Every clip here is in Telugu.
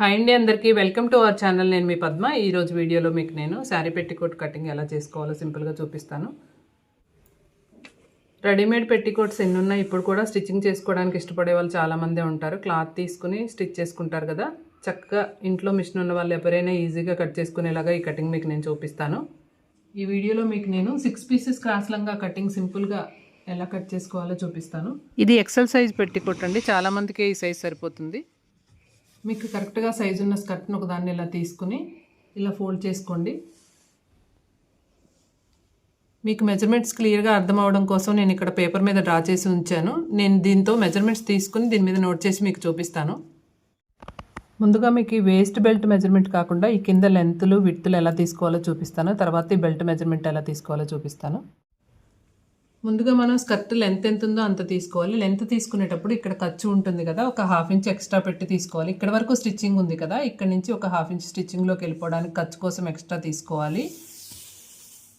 హాయ్ అండి అందరికీ. Welcome to our channel. నేను మీ పద్మ. ఈరోజు వీడియోలో మీకు నేను శారీ పెట్టికోట్ కటింగ్ ఎలా చేసుకోవాలో సింపుల్గా చూపిస్తాను. రెడీమేడ్ పెట్టికోట్స్ ఎన్ని ఉన్నాయి ఇప్పుడు కూడా స్టిచ్చింగ్ చేసుకోవడానికి ఇష్టపడే వాళ్ళు చాలామందే ఉంటారు. క్లాత్ తీసుకుని స్టిచ్ చేసుకుంటారు కదా. చక్కగా ఇంట్లో మిషన్ ఉన్న వాళ్ళు ఎవరైనా ఈజీగా కట్ చేసుకునేలాగా ఈ కటింగ్ మీకు నేను చూపిస్తాను. ఈ వీడియోలో మీకు నేను సిక్స్ పీసెస్ క్రాస్లంగా కటింగ్ సింపుల్గా ఎలా కట్ చేసుకోవాలో చూపిస్తాను. ఇది ఎక్సెల్ సైజ్ పెట్టికోట్ అండి. చాలామందికి ఈ సైజ్ సరిపోతుంది. మీకు కరెక్ట్గా సైజు ఉన్న స్కర్ట్ని ఒకదాన్ని ఇలా తీసుకుని ఇలా ఫోల్డ్ చేసుకోండి. మీకు మెజర్మెంట్స్ క్లియర్గా అర్థం అవడం కోసం నేను ఇక్కడ పేపర్ మీద డ్రా చేసి ఉంచాను. నేను దీంతో మెజర్మెంట్స్ తీసుకుని దీని మీద నోట్ చేసి మీకు చూపిస్తాను. ముందుగా మీకు ఈ వేస్ట్ బెల్ట్ మెజర్మెంట్ కాకుండా ఈ కింద లెంత్లు విత్తులు ఎలా తీసుకోవాలో చూపిస్తాను. తర్వాత ఈ బెల్ట్ మెజర్మెంట్ ఎలా తీసుకోవాలో చూపిస్తాను. ముందుగా మనం స్కర్ట్ లెంత్ ఎంత ఉందో అంత తీసుకోవాలి. లెంత్ తీసుకునేటప్పుడు ఇక్కడ ఖర్చు ఉంటుంది కదా ఒక హాఫ్ ఇంచ్ ఎక్స్ట్రా పెట్టి తీసుకోవాలి. ఇక్కడ వరకు స్టిచ్చింగ్ ఉంది కదా ఇక్కడ నుంచి ఒక హాఫ్ ఇంచ్ స్టిచ్చింగ్లోకి వెళ్ళిపోవడానికి ఖర్చు కోసం ఎక్స్ట్రా తీసుకోవాలి.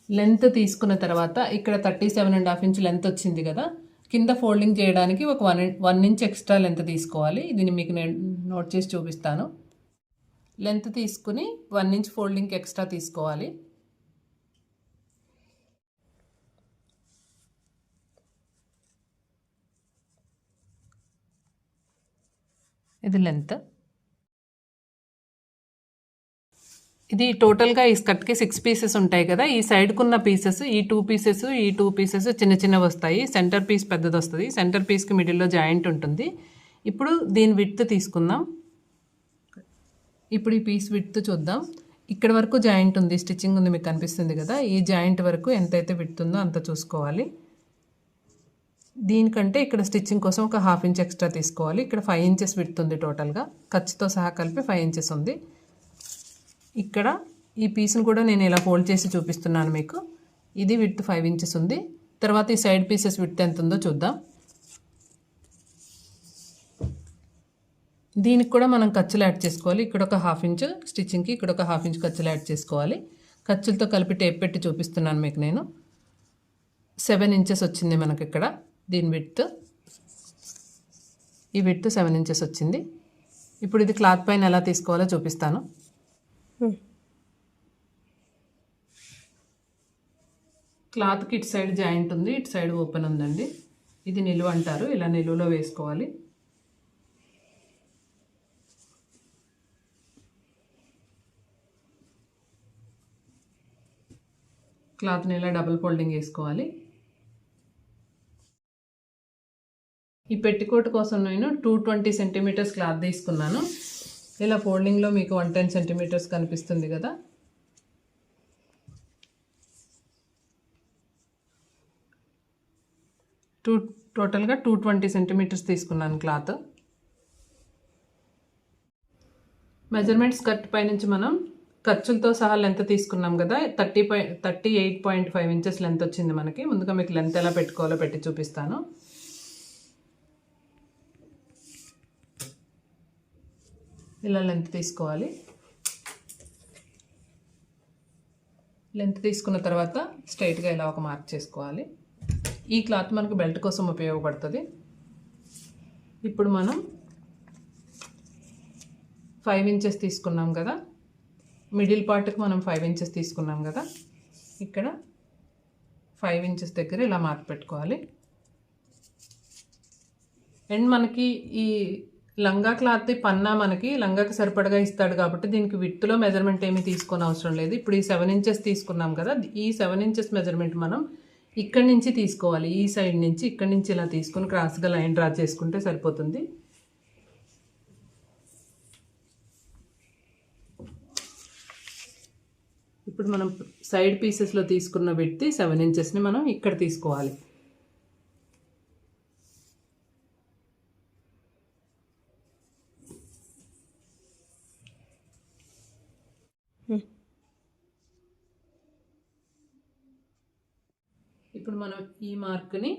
లెంత్ తీసుకున్న తర్వాత ఇక్కడ thirty seven and half inch length వచ్చింది కదా కింద ఫోల్డింగ్ చేయడానికి ఒక one one inch extra length తీసుకోవాలి. దీన్ని మీకు నేను నోట్ చేసి చూపిస్తాను. లెంత్ తీసుకుని వన్ ఇంచ్ ఫోల్డింగ్కి ఎక్స్ట్రా తీసుకోవాలి. ఇది లెంత్ ఇది టోటల్గా ఈ స్కర్ట్కి సిక్స్ పీసెస్ ఉంటాయి కదా. ఈ సైడ్కున్న పీసెస్ ఈ టూ పీసెస్ ఈ టూ పీసెస్ చిన్న చిన్నవి వస్తాయి. సెంటర్ పీస్ పెద్దది వస్తుంది. సెంటర్ పీస్కి మిడిల్లో జాయింట్ ఉంటుంది. ఇప్పుడు దీని విడ్త్ తీసుకుందాం. ఇప్పుడు ఈ పీస్ విడ్త్ చూద్దాం. ఇక్కడ వరకు జాయింట్ ఉంది. స్టిచ్చింగ్ ఉంది మీకు కనిపిస్తుంది కదా. ఈ జాయింట్ వరకు ఎంతైతే విడ్త్ అంత చూసుకోవాలి. దీనికంటే ఇక్కడ స్టిచ్చింగ్ కోసం ఒక హాఫ్ ఇంచ్ ఎక్స్ట్రా తీసుకోవాలి. ఇక్కడ ఫైవ్ ఇంచెస్ విడుతుంది టోటల్గా. ఖర్చుతో సహా కలిపి ఫైవ్ ఇంచెస్ ఉంది. ఇక్కడ ఈ పీస్ని కూడా నేను ఇలా ఫోల్డ్ చేసి చూపిస్తున్నాను మీకు. ఇది విత్ ఫైవ్ ఇంచెస్ ఉంది. తర్వాత ఈ సైడ్ పీసెస్ విత్ ఎంత ఉందో చూద్దాం. దీనికి కూడా మనం ఖర్చులు యాడ్ చేసుకోవాలి. ఇక్కడ ఒక హాఫ్ ఇంచ్ స్టిచ్చింగ్కి ఇక్కడ ఒక హాఫ్ ఇంచ్ ఖర్చులు యాడ్ చేసుకోవాలి. ఖర్చులతో కలిపి టేప్ పెట్టి చూపిస్తున్నాను మీకు నేను. సెవెన్ ఇంచెస్ వచ్చింది మనకి ఇక్కడ. దీని విడ్త్ ఈ విడ్త్ సెవెన్ ఇంచెస్ వచ్చింది. ఇప్పుడు ఇది క్లాత్ పైన ఎలా తీసుకోవాలో చూపిస్తాను. క్లాత్కి ఇటు సైడ్ జాయింట్ ఉంది ఇటు సైడ్ ఓపెన్ ఉందండి. ఇది నిలువ అంటారు ఇలా నిలువలో వేసుకోవాలి. క్లాత్ని ఇలా డబుల్ ఫోల్డింగ్ వేసుకోవాలి. ఈ పెట్టికోట్ కోసం నేను టూ ట్వంటీ సెంటీమీటర్స్ క్లాత్ తీసుకున్నాను. ఇలా ఫోల్డింగ్లో మీకు వన్ టెన్ సెంటీమీటర్స్ కనిపిస్తుంది కదా. టూ టోటల్గా టూ ట్వంటీ సెంటీమీటర్స్ తీసుకున్నాను క్లాత్ మెజర్మెంట్స్ కట్ పైనుంచి మనం ఖర్చులతో సహా లెంత్ తీసుకున్నాం కదా. Thirty point thirty eight point five inches length వచ్చింది మనకి. ముందుగా మీకు లెంత్ ఎలా పెట్టుకోవాలో పెట్టి చూపిస్తాను. ఇలా లెంత్ తీసుకోవాలి. లెంత్ తీసుకున్న తర్వాత స్ట్రైట్గా ఇలా ఒక మార్క్ చేసుకోవాలి. ఈ క్లాత్ మనకు బెల్ట్ కోసం ఉపయోగపడుతుంది. ఇప్పుడు మనం ఫైవ్ ఇంచెస్ తీసుకున్నాం కదా. మిడిల్ పార్ట్కి మనం ఫైవ్ ఇంచెస్ తీసుకున్నాం కదా. ఇక్కడ ఫైవ్ ఇంచెస్ దగ్గర ఇలా మార్క్ పెట్టుకోవాలి. అండ్ మనకి ఈ లంగా క్లాత్ పన్నా మనకి లంగాకి సరిపడగా ఇస్తాడు కాబట్టి దీనికి విత్తులో మెజర్మెంట్ ఏమీ తీసుకొని అవసరం లేదు. ఇప్పుడు ఈ సెవెన్ ఇంచెస్ తీసుకున్నాం కదా ఈ సెవెన్ ఇంచెస్ మెజర్మెంట్ మనం ఇక్కడి నుంచి తీసుకోవాలి. ఈ సైడ్ నుంచి ఇక్కడి నుంచి ఇలా తీసుకొని క్రాస్గా లైన్ డ్రా చేసుకుంటే సరిపోతుంది. ఇప్పుడు మనం సైడ్ పీసెస్లో తీసుకున్న విడ్తి సెవెన్ ఇంచెస్ని మనం ఇక్కడ తీసుకోవాలి. ఇప్పుడు మనం ఈ మార్క్ని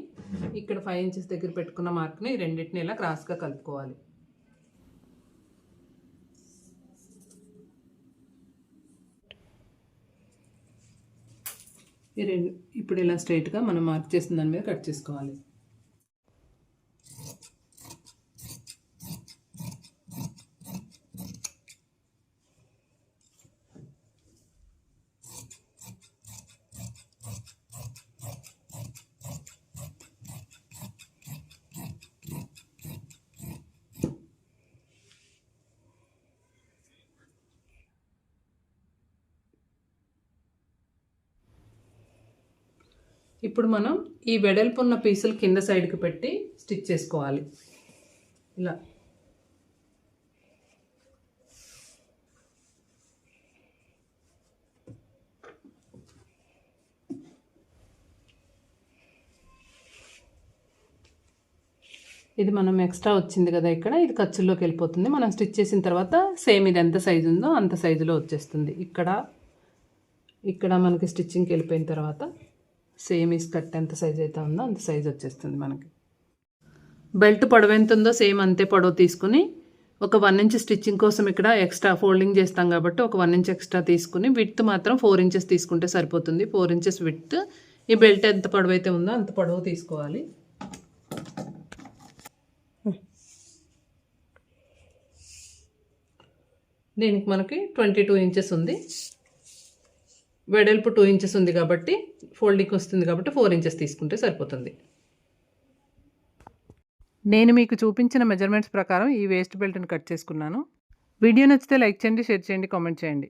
ఇక్కడ ఫైవ్ ఇంచెస్ దగ్గర పెట్టుకున్న మార్క్ని రెండింటిని ఇలా క్రాస్గా కలుపుకోవాలి. ఈ రెండు ఇప్పుడు ఇలా స్ట్రైట్గా మనం మార్క్ చేసిన దాని మీద కట్ చేసుకోవాలి. ఇప్పుడు మనం ఈ వెడల్పు ఉన్న పీసులు కింద సైడ్కి పెట్టి స్టిచ్ చేసుకోవాలి. ఇలా. ఇది మనం ఎక్స్ట్రా వచ్చింది కదా ఇక్కడ ఇది ఖర్చుల్లోకి వెళ్ళిపోతుంది. మనం స్టిచ్ చేసిన తర్వాత సేమ్ ఇది ఎంత సైజు ఉందో అంత సైజులో వచ్చేస్తుంది. ఇక్కడ ఇక్కడ మనకి స్టిచ్చింగ్కి వెళ్ళిపోయిన తర్వాత సేమ్ ఈ స్కర్ట్ ఎంత సైజ్ అయితే ఉందో అంత సైజ్ వచ్చేస్తుంది మనకి. బెల్ట్ పొడవు ఎంత ఉందో సేమ్ అంతే పొడవు తీసుకుని ఒక వన్ ఇంచ్ స్టిచ్చింగ్ కోసం ఇక్కడ ఎక్స్ట్రా ఫోల్డింగ్ చేస్తాం కాబట్టి ఒక వన్ ఇంచ్ ఎక్స్ట్రా తీసుకుని విత్ మాత్రం ఫోర్ ఇంచెస్ తీసుకుంటే సరిపోతుంది. ఫోర్ ఇంచెస్ విత్ ఈ బెల్ట్ ఎంత పొడవు అయితే ఉందో అంత పొడవు తీసుకోవాలి. దీనికి మనకి ట్వంటీ టూ ఇంచెస్ ఉంది. వెడల్పు టూ ఇంచెస్ ఉంది కాబట్టి ఫోల్డింగ్ వస్తుంది కాబట్టి ఫోర్ ఇంచెస్ తీసుకుంటే సరిపోతుంది. నేను మీకు చూపించిన మెజర్మెంట్స్ ప్రకారం ఈ వేస్ట్ బెల్ట్ని కట్ చేసుకున్నాను. వీడియో నచ్చితే లైక్ చేయండి షేర్ చేయండి కామెంట్ చేయండి.